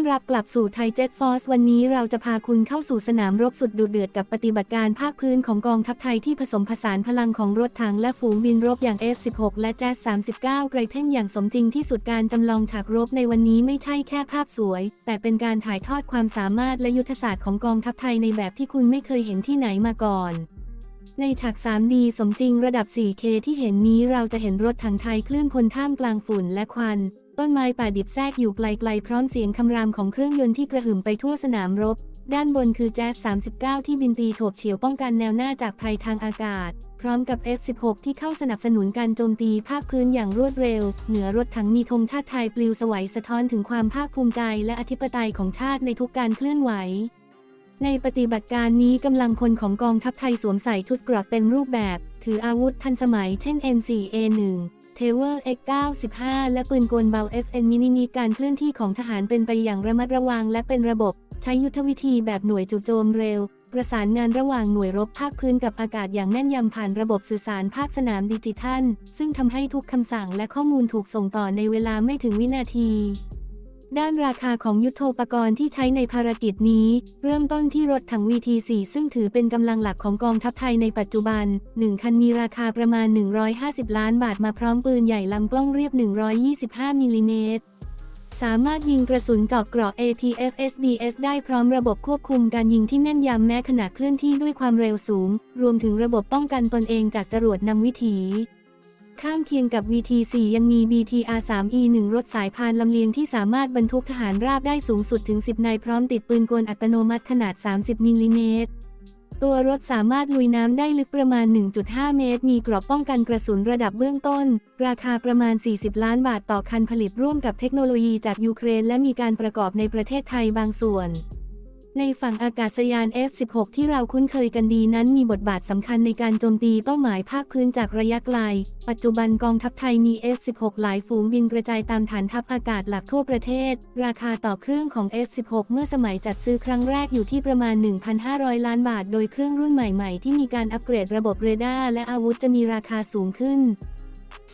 อนรับกลับสู่ไทยเจ็ตฟอร์สวันนี้เราจะพาคุณเข้าสู่สนามรบสุดดุเดือดกับปฏิบัติการภาคพื้นของกองทัพไทยที่ผสมผสานพลังของรถถังและฝูงบินรบอย่าง F16 และแจ๊ส39 ไกรเท่นอย่างสมจริงที่สุดการจำลองฉากรบในวันนี้ไม่ใช่แค่ภาพสวย แต่เป็นการถ่ายทอดความสามารถและยุทธศาสตร์ของกองทัพไทยในแบบที่คุณไม่เคยเห็นที่ไหนมาก่อน ในฉาก 3D สมจริงระดับ 4K ที่เห็นนี้เราจะเห็นรถถังไทยเคลื่อนพลท่ามกลางฝุ่นและควัน ต้นไม้ป่าดิบแทรกอยู่ไกลๆ พร้อมเสียงคำรามของเครื่องยนต์ที่กระหึ่มไปทั่วสนามรบ ด้านบนคือแจ๊ส39 ที่บินตีโฉบเฉี่ยวป้องกันแนวหน้าจากภัยทางอากาศ พร้อมกับ F16 ที่เข้าสนับสนุนการโจมตีภาคพื้นอย่างรวดเร็ว เหนือรถถังมีธงชาติไทยปลิวสวัยสะท้อนถึงความภาคภูมิใจและอธิปไตยของชาติในทุกการเคลื่อนไหว ในปฏิบัติการนี้กำลังพลของกองทัพไทยสวมใส่ชุดเกราะเต็มรูปแบบ ถืออาวุธทันสมัยเช่น M4A1 t e w e r X95 และปืนกลเบา FN มินิมีการเคลื่อนที่ของทหารเป็นไปอย่างระมัดระวังและเป็นระบบ ใช้ยุทธวิธีแบบหน่วยจู่โจมเร็ว ประสานงานระหว่างหน่วยรบภาคพื้นกับอากาศอย่างแน่นยำผ่านระบบสื่อสารภาคสนามดิจิทัล ซึ่งทำให้ทุกคำสั่งและข้อมูลถูกส่งต่อในเวลาไม่ถึงวินาที ด้านราคาของยุทโธปกรณ์ที่ใช้ในภารกิจนี้ เริ่มต้นที่รถถัง VT4 ซึ่งถือเป็นกำลังหลักของกองทัพไทยในปัจจุบัน 1 คันมีราคาประมาณ 150 ล้านบาทมาพร้อมปืนใหญ่ลำกล้องเรียบ 125มิลลิเมตรสามารถยิงกระสุนเจาะเกราะ APF-SDS ได้พร้อมระบบควบคุมการยิงที่แม่นยำแม้ขณะเคลื่อนที่ด้วยความเร็วสูง รวมถึงระบบป้องกันตนเองจากจรวดนำวิถี ข้างเคียงกับ VT4 ยังมี BTR-3E1 รถสายพานลำเลียงที่สามารถบรรทุกทหารราบได้สูงสุดถึง 10 นายพร้อมติดปืนกลอัตโนมัติขนาด 30 มิลลิเมตร ตัวรถสามารถลุยน้ำได้ลึกประมาณ 1.5 เมตร มีกรอบป้องกันกระสุนระดับเบื้องต้น ราคาประมาณ 40 ล้านบาทต่อคันผลิตร่วมกับเทคโนโลยีจากยูเครน และมีการประกอบในประเทศไทยบางส่วน ในฝั่งอากาศยาน F16 ที่เราคุ้นเคยกันดีนั้นมีบทบาทสำคัญในการโจมตีเป้าหมายภาคพื้นจากระยะไกล ปัจจุบันกองทัพไทยมี F16 หลายฝูงบินกระจายตามฐานทัพอากาศหลักทั่วประเทศ ราคาต่อเครื่องของ F16 เมื่อสมัยจัดซื้อครั้งแรกอยู่ที่ประมาณ 1,500 ล้านบาท โดยเครื่องรุ่นใหม่ ๆ ที่มีการอัปเกรดระบบเรดาร์และอาวุธจะมีราคาสูงขึ้น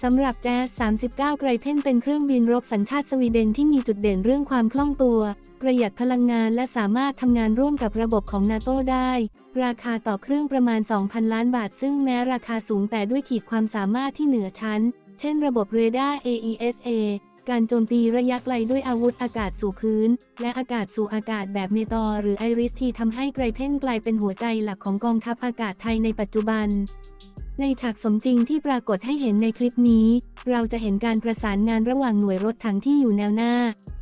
สำหรับแจ๊ส39 ไกรเพ่นเป็นเครื่องบินรบสัญชาติสวีเดนที่มีจุดเด่นเรื่องความคล่องตัว ประหยัดพลังงานและสามารถทำงานร่วมกับระบบของนาโตได้ ราคาต่อเครื่องประมาณ 2,000 ล้านบาท ซึ่งแม้ราคาสูงแต่ด้วยขีดความสามารถที่เหนือชั้น เช่นระบบเรดาร์ AESA การโจมตีระยะไกลด้วยอาวุธอากาศสู่พื้น และอากาศสู่อากาศแบบเมตอร์หรือไอริสที่ทำให้ไกรเพ่นกลายเป็นหัวใจหลักของกองทัพอากาศไทยในปัจจุบัน ในฉากสมจริงที่ปรากฏให้เห็นในคลิปนี้ เราจะเห็นการประสานงานระหว่างหน่วยรถถังที่อยู่แนวหน้า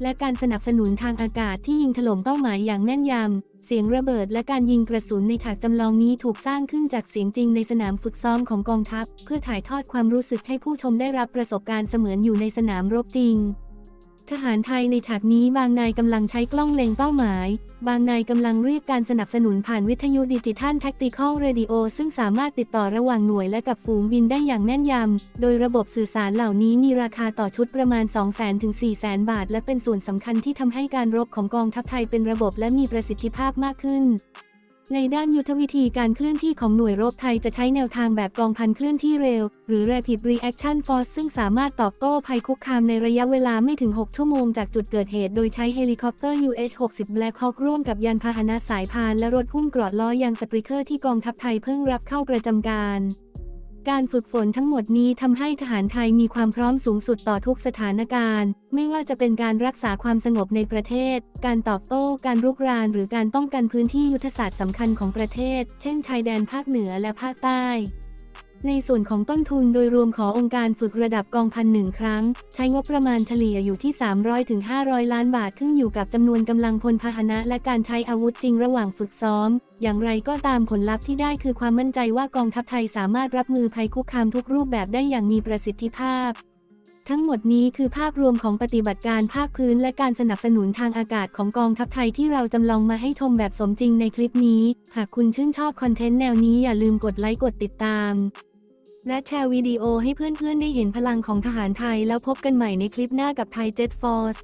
และการสนับสนุนทางอากาศที่ยิงถล่มเป้าหมายอย่างแม่นยำ เสียงระเบิดและการยิงกระสุนในฉากจำลองนี้ถูกสร้างขึ้นจากเสียงจริงในสนามฝึกซ้อมของกองทัพ เพื่อถ่ายทอดความรู้สึกให้ผู้ชมได้รับประสบการณ์เสมือนอยู่ในสนามรบจริง ทหารไทยในฉากนี้บางนายกำลังใช้กล้องเล็งเป้าหมาย บางนายกำลังเรียกการสนับสนุนผ่านวิทยุดิจิทัลแท็กติคอลเรดิโอซึ่งสามารถติดต่อระหว่างหน่วยและกับฝูงบินได้อย่างแม่นยำ โดยระบบสื่อสารเหล่านี้มีราคาต่อชุดประมาณ 200,000ถึง400,000 บาท และเป็นส่วนสำคัญที่ทำให้การรบของกองทัพไทยเป็นระบบและมีประสิทธิภาพมากขึ้น ในด้านยุทธวิธีการเคลื่อนที่ของหน่วยรบไทยจะใช้แนวทางแบบกองพันเคลื่อนที่เร็ว หรือ Rapid Reaction Force ซึ่งสามารถตอบโต้ภัยคุกคามในระยะเวลาไม่ถึง 6 ชั่วโมงจากจุดเกิดเหตุ โดยใช้เฮลิคอปเตอร์ UH-60 Black Hawk ร่วมกับยานพาหนะสายพานและรถพุ่มกรอดล้อยางสปริเคอร์ที่กองทัพไทยเพิ่งรับเข้าประจำการ การฝึกฝนทั้งหมดนี้ทำให้ทหารไทยมีความพร้อมสูงสุดต่อทุกสถานการณ์ ไม่ว่าจะเป็นการรักษาความสงบในประเทศ การตอบโต้ การรุกราน หรือการป้องกันพื้นที่ยุทธศาสตร์สำคัญของประเทศ เช่น ชายแดนภาคเหนือและภาคใต้ ในส่วนของต้นทุนโดยรวมขององค์การฝึกระดับกองพันหนึ่งครั้ง ใช้งบประมาณเฉลี่ยอยู่ที่ 300ถึง500 ล้านบาทขึ้นอยู่กับจำนวนกำลังพลพาหนะและการใช้อาวุธจริงระหว่างฝึกซ้อม อย่างไรก็ตามผลลัพธ์ที่ได้คือความมั่นใจว่ากองทัพไทยสามารถรับมือภัยคุกคามทุกรูปแบบได้อย่างมีประสิทธิภาพทั้งหมดนี้คือภาพรวมของปฏิบัติการภาคพื้นและการสนับสนุนทางอากาศของกองทัพไทยที่เราจำลองมาให้ชมแบบสมจริงในคลิปนี้ หากคุณชื่นชอบคอนเทนต์แนวนี้อย่าลืมกดไลค์กดติดตาม และแชร์วิดีโอให้เพื่อนๆ ได้เห็นพลังของทหารไทยแล้วพบกันใหม่ในคลิปหน้ากับไทยเจ็ตฟอร์ส